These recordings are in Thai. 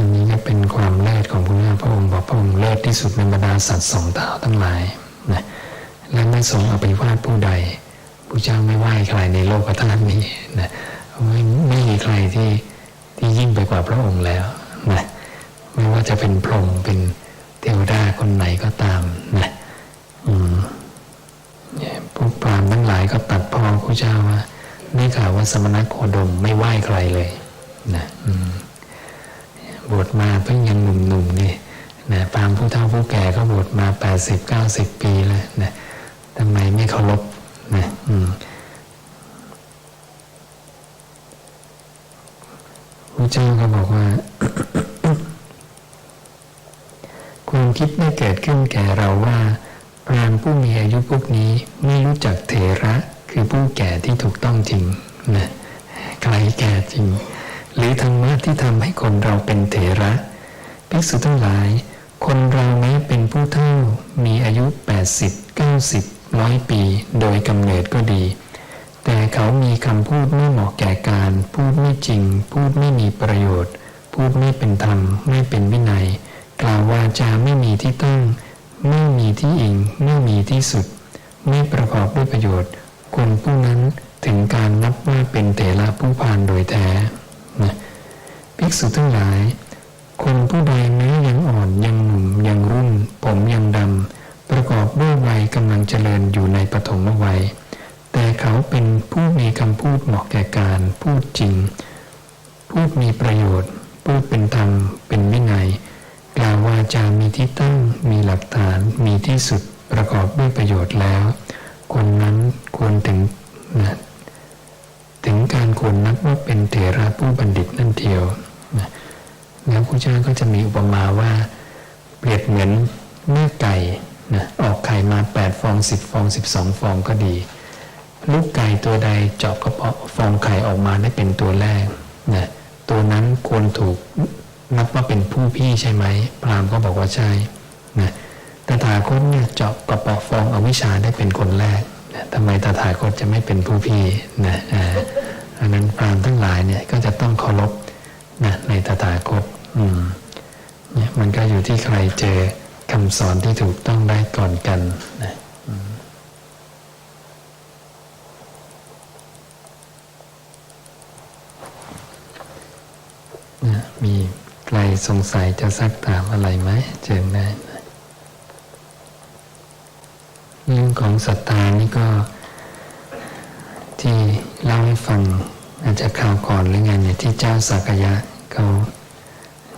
อันนี้ก็เป็นความเลิศของพระพุทธพระองค์บอกพระองค์เลิศที่สุดในบรรดาสัตว์สองเท้าทั้งหลายนะและไม่ทรงเอาไปวาดผู้ใดพระเจ้าไม่ไหว้ใครในโลกธาตุนี้นะไม่ไม่มีใครที่ที่ยิ่งไปกว่าพระองค์แล้วนะไม่ว่าจะเป็นพรหมเป็นเทวดาคนไหนก็ตามนะอืมพวกพรามณ์ทั้งหลายก็ตัดพ้อพระเจ้าว่าได้ข่าวว่าสมณโคดมไม่ไหว้ใครเลยนะอืม บวชมาเพิ่งยังหนุ่มๆนี่นะพรามผู้เฒ่าผู้แก่ก็บวชมา 80 90 ปีแล้วนะทำไมไม่เคารพนะอืมพระเจ้าก็บอกว่า ความคิดได้เกิดขึ้นแก่เราว่าพรามผู้มีอายุพวกนี้ไม่รู้จักเถระคือผู้แก่ที่ถูกต้องจริงนะใครแก่จริง หรือธรรมะที่ทำให้คนเราเป็นเถระภิกษุทั้งหลาย คนเราแม้เป็นผู้เฒ่ามีอายุ 80 90ร้อยปี โดยกำเนิดก็ดี แต่เขามีคำพูดไม่เหมาะแก่การ พูดไม่จริง พูดไม่มีประโยชน์ พูดไม่เป็นธรรม ไม่เป็นวินัย กล่าววาจาไม่มีที่ตั้ง ไม่มีที่อิง ไม่มีที่สุด ไม่ประกอบด้วยประโยชน์ คนผู้นั้นถึงการนับว่าเป็นเถระผู้พานโดยแท้ นะภิกษุทั้งหลาย คนผู้ใดแม้ยังอ่อนยังหนุ่มยังรุ่น ผมยังดำ ประกอบด้วยวัยกำลังเจริญอยู่ในปฐมวัย แต่เขาเป็นผู้มีคำพูดเหมาะแก่การพูดจริง พูดมีประโยชน์ พูดเป็นธรรม เป็นวินัย กล่าววาจามีที่ตั้ง มีหลักฐาน มีที่สุด ประกอบด้วยประโยชน์แล้ว คนนั้นควรถึง ระผู้บัณฑิตนั่นเทียวนะแล้วพระเจ้าก็จะมีอุปมาว่าเปรียบเหมือนแม่ไก่นะออกไข่มา 8 ฟอง 10 ฟอง 12 ฟองก็ดี ลูกไก่ตัวใดเจาะกระเพาะฟองไข่ออกมาได้เป็นตัวแรกนะตัวนั้นควรถูกนับว่าเป็นผู้พี่ใช่ไหม พราหมณ์ก็บอกว่าใช่นะตถาคตเนี่ยเจาะกระเพาะฟองอวิชชาได้เป็นคนแรกนะทำไมตถาคตจะไม่เป็นผู้พี่นะอ่า อันนั้นพรามทั้งหลายเนี่ยก็จะต้องเคารพนะในตถาคตอืมเนี่ยมันก็อยู่ที่ใครเจอคำสอนที่ถูกต้องได้ก่อนกันนะมีใครสงสัยจะซักถามอะไรไหมเชิญได้เรื่องของศรัทธานี่ก็ ที่เล่าให้ฟังอาจจะข่าวก่อนหรือไงเนี่ยที่เจ้าสักยะเขา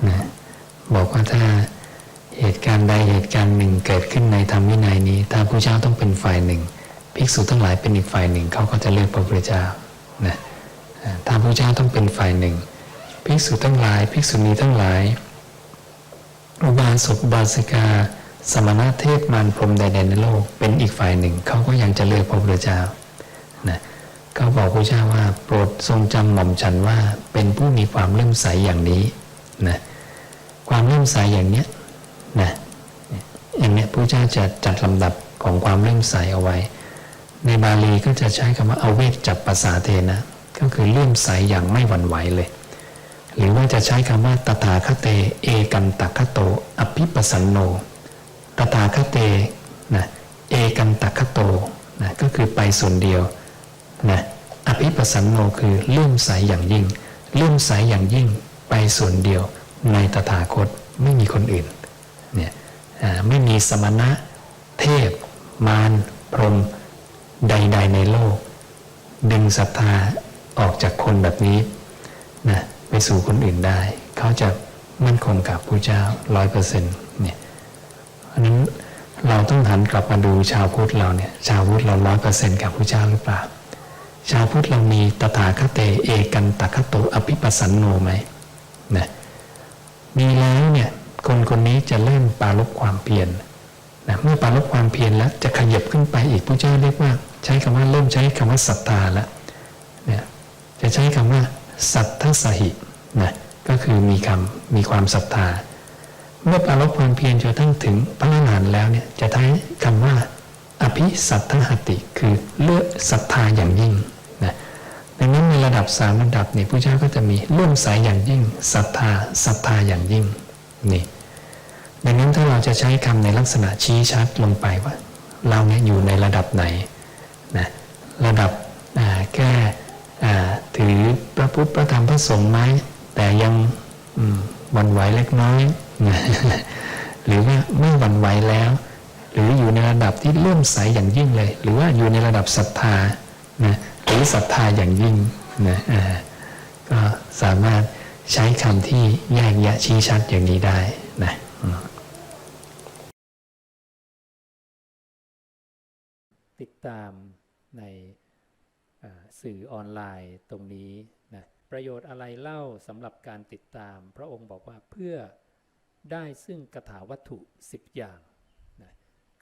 นะบอกว่าถ้าเหตุการณ์ใดเหตุการณ์หนึ่งเกิดขึ้นในธรรมวินัยนี้ ถ้าพระเจ้าต้องเป็นฝ่ายหนึ่งภิกษุทั้งหลายเป็นอีกฝ่ายหนึ่งเขาก็จะเลือกพระพุทธเจ้านะอ่าถ้าพระเจ้าต้องเป็นฝ่ายหนึ่งภิกษุทั้งหลายภิกษุณีทั้งหลายอุบาสกบาสิกา สมณะเทศมารพรหมใดๆในโลก เป็นอีกฝ่ายหนึ่งเขาก็ยังจะเลือกพระพุทธเจ้านะ เขาบอกพระเจ้าว่า โปรดทรงจำหม่อมฉันว่า เป็นผู้มีความเลื่อมใสอย่างนี้นะความเลื่อมใสอย่างเนี้ยนะอย่างเนี้ยพระเจ้าจะจัดลำดับของความเลื่อมใสเอาไว้ ในบาลีก็จะใช้คำว่าเอาเวกจับภาษาเทนะ ก็คือเลื่อมใสอย่างไม่หวั่นไหวเลย หรือว่าจะใช้คำว่าตถาคเต เอกันตคโต อภิปสันโนตถาคเตนะเอกันตคโตนะก็คือไปส่วนเดียว นะอภิปสันโนคือเลื่อมใสอย่างยิ่งเลื่อมใสอย่างยิ่งไปส่วนเดียวในตถาคตไม่มีคนอื่นเนี่ยไม่มีสมณะเทพ มารพรหมใด ๆ ในโลก ดึงศรัทธาออกจากคนแบบนี้นะไปสู่คนอื่นได้ เขาจะมั่นคงกับพระเจ้าร้อยเปอร์เซ็นต์เนี่ยเพราะนั้นเราต้องหันกลับมาดูชาวพุทธเราเนี่ยชาวพุทธเราร้อยเปอร์เซ็นต์กับพระเจ้าหรือเปล่า ชาวพุทธเรามีตถาคเตเอกันตคโตอภิปัสสันโนไหมนะมีแล้วเนี่ยคนคนนี้จะเริ่มปารบความเพียรนะเมื่อปารบความเพียรแล้วจะขยับขึ้นไปอีกพระเจ้าเรียกว่า ใช้คำว่าเริ่มใช้คำว่าศรัทธาแล้วเนี่ยจะใช้คำว่าสัทธสหินะก็คือมีคำมีความศรัทธา เมื่อปารบความเพียรจนทั้งถึงพระอรหันต์แล้วเนี่ยจะใช้คำว่า อภิสัทธหติ คือเลือกศรัทธาอย่างยิ่ง ดังนั้นในระดับสามระดับนี่พระเจ้าก็จะมีร่วมสายอย่างยิ่งศรัทธาศรัทธาอย่างยิ่งนี่ดังนั้นถ้าเราจะใช้คำในลักษณะชี้ชัดลงไปว่า เราเนี่ยอยู่ในระดับไหนนะระดับแค่ถือพระพุทธพระธรรมพระสงฆ์ไหมแต่ยังวันไหวเล็กน้อยนะหรือว่าไม่วันไหวแล้ว หรืออยู่ในระดับที่เลื่อมใสอย่างยิ่งเลย หรือว่าอยู่ในระดับศรัทธานะ รือศรัทธาอย่างยิ่งนะก็สามารถใช้คำที่แยกแยะชี้ชัดอย่างนี้ได้นะติดตามในสื่อออนไลน์ตรงนี้นะประโยชน์อะไรเล่าสำหรับการติดตาม พระองค์บอกว่าเพื่อได้ซึ่งกถาวัตถุ 10 อย่าง